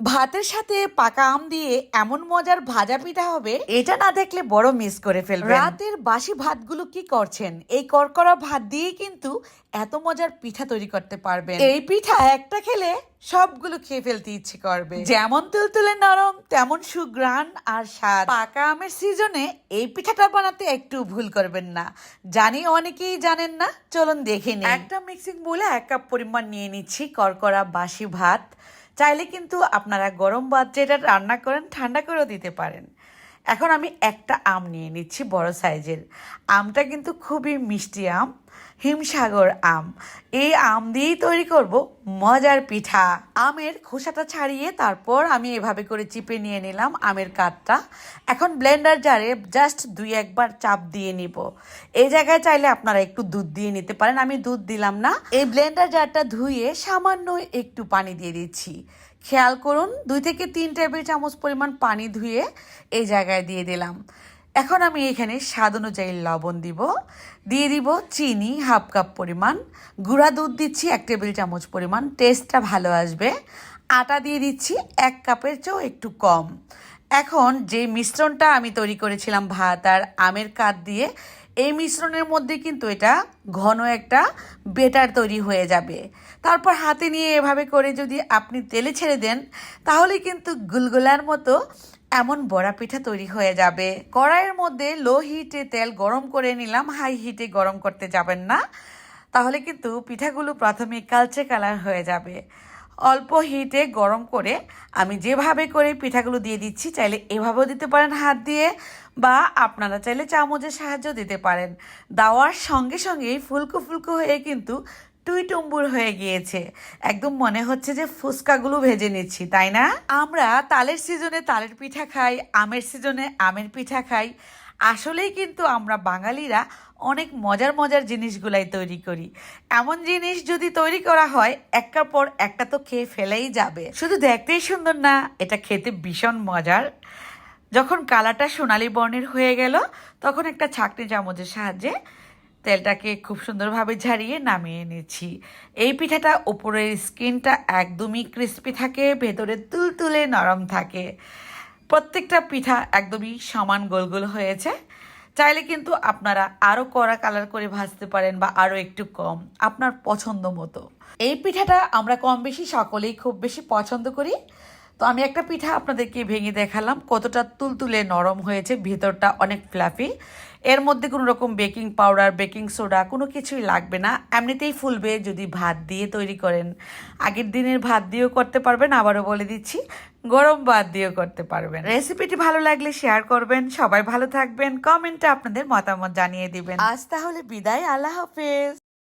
ভাতের সাথে পাকা আম দিয়ে এমন মজার ভাজা পিঠা হবে, এটা না দেখলে বড় মিস করে ফেলবেন। রাতের বাসি ভাতগুলো কি করছেন? এই করকরা ভাত দিয়ে কিন্তু এত মজার পিঠা তৈরি করতে পারবেন। এই পিঠা একটা খেলে সবগুলো খেয়ে ফেলতে ইচ্ছে করবে। যেমন তুলতুলে নরম, তেমন সুগ্রান আর স্বাদ। পাকা আমের সিজনে এই পিঠাটা বানাতে একটু ভুল করবেন না। জানি অনেকেই জানেন না, চলুন দেখে নিই। একটা মিক্সিং বলে এক কাপ পরিমাণ নিয়ে নিচ্ছি করকরা বাসি ভাত। চাইলে কিন্তু আপনারা গরম ভাত যেটা রান্না করেন, ঠান্ডা করেও দিতে পারেন। এখন আমি একটা আম নিয়ে নিচ্ছি, বড় সাইজের। আমটা কিন্তু খুবই মিষ্টি আম, হিমসাগর আম। এই আম দিয়েই তৈরি করব মজার পিঠা। আমের খোসাটা ছাড়িয়ে তারপর আমি এভাবে করে চিপে নিয়ে নিলাম আমের কাঠটা এখন ব্লেন্ডার জারে জাস্ট দুই একবার চাপ দিয়ে নিব। এই জায়গায় চাইলে আপনারা একটু দুধ দিয়ে নিতে পারেন, আমি দুধ দিলাম না। এই ব্লেন্ডার জারটা ধুয়ে সামান্য একটু পানি দিয়ে দিচ্ছি। খেয়াল করুন, দুই থেকে তিন টেবিল চামচ পরিমাণ পানি ধুয়ে এই জায়গায় দিয়ে দিলাম। এখন আমি এখানে স্বাদ অনুযায়ী লবণ দিব, দিয়ে দিব চিনি হাফ কাপ পরিমাণ, গুঁড়া দুধ দিচ্ছি এক টেবিল চামচ পরিমাণ টেস্টটা ভালো আসবে। আটা দিয়ে দিচ্ছি এক কাপের চেয়েও একটু কম। এখন যে মিশ্রণটা আমি তৈরি করেছিলাম ভাত আর আমের কাঠ দিয়ে, এই মিশ্রণের মধ্যে কিন্তু এটা ঘন একটা বেটার তৈরি হয়ে যাবে। তারপর হাতে নিয়ে এভাবে করে যদি আপনি তেলে ছেড়ে দেন, তাহলে কিন্তু গুলগুলার মতো এমন বড়া পিঠা তৈরি হয়ে যাবে। কড়াইয়ের মধ্যে লো হিটে তেল গরম করে নিলাম। হাই হিটে গরম করতে যাবেন না। তাহলে কিন্তু পিঠাগুলো প্রথমে কালচে কালার হয়ে যাবে। অল্প হিটে গরম করে আমি যেভাবে করে পিঠাগুলো দিয়ে দিচ্ছি, চাইলে এভাবেও দিতে পারেন হাত দিয়ে বা আপনারা চাইলে চামচের সাহায্য দিতে পারেন। দেওয়ার সঙ্গে সঙ্গেই ফুলকো ফুলকো হয়ে কিন্তু টুই টুম্বুর হয়ে গিয়েছে। একদম মনে হচ্ছে যে ফুচকাগুলো ভেজে নিচ্ছি, তাই না? আমরা তালের সিজনে তালের পিঠা খাই, আমের সিজনে আমের পিঠা খাই। আসলেই কিন্তু আমরা বাঙালিরা অনেক মজার মজার জিনিসগুলাই তৈরি করি। এমন জিনিস যদি তৈরি করা হয় একটার পর একটা তো খেয়ে ফেলেই যাবে। শুধু দেখতেই সুন্দর না, এটা খেতে ভীষণ মজার। যখন কালারটা সোনালি বর্ণের হয়ে গেল, তখন একটা ছাকনি চামচের সাহায্যে তেলটাকে খুব সুন্দরভাবে ঝারিয়ে নামিয়ে নিচ্ছি। এই পিঠাটা উপরের স্কিনটা একদমই ক্রিস্পি থাকে, ভেতরে তুলতুলে নরম থাকে। প্রত্যেকটা পিঠা একদমই সমান গোল গোল হয়েছে। চাইলে কিন্তু আপনারা আরও কড়া কালার করে ভাজতে পারেন বা আরও একটু কম, আপনার পছন্দ মতো। এই পিঠাটা আমরা কম বেশি সকলেই খুব বেশি পছন্দ করি। তো আমি একটা পিঠা আপনাদেরকে ভেঙে দেখালাম, কতটা তুলতুলে নরম হয়েছে, ভেতরটা অনেক ফ্লাফি এর মধ্যে কোনো রকম বেকিং পাউডার বেকিং সোডা কোনো কিছুই লাগবে না। এমনিতেই ফুলবে যদি ভাত দিয়ে তৈরি করেন। আগের দিনের ভাত দিয়েও করতে পারবেন, আবারও বলে দিচ্ছি, গরম ভাত দিয়েও করতে পারবেন। রেসিপিটি ভালো লাগলে শেয়ার করবেন, সবাই ভালো থাকবেন কমেন্টে আপনাদের মতামত জানিয়ে দিবেন। আজ তাহলে বিদায়, আল্লাহ হাফেজ।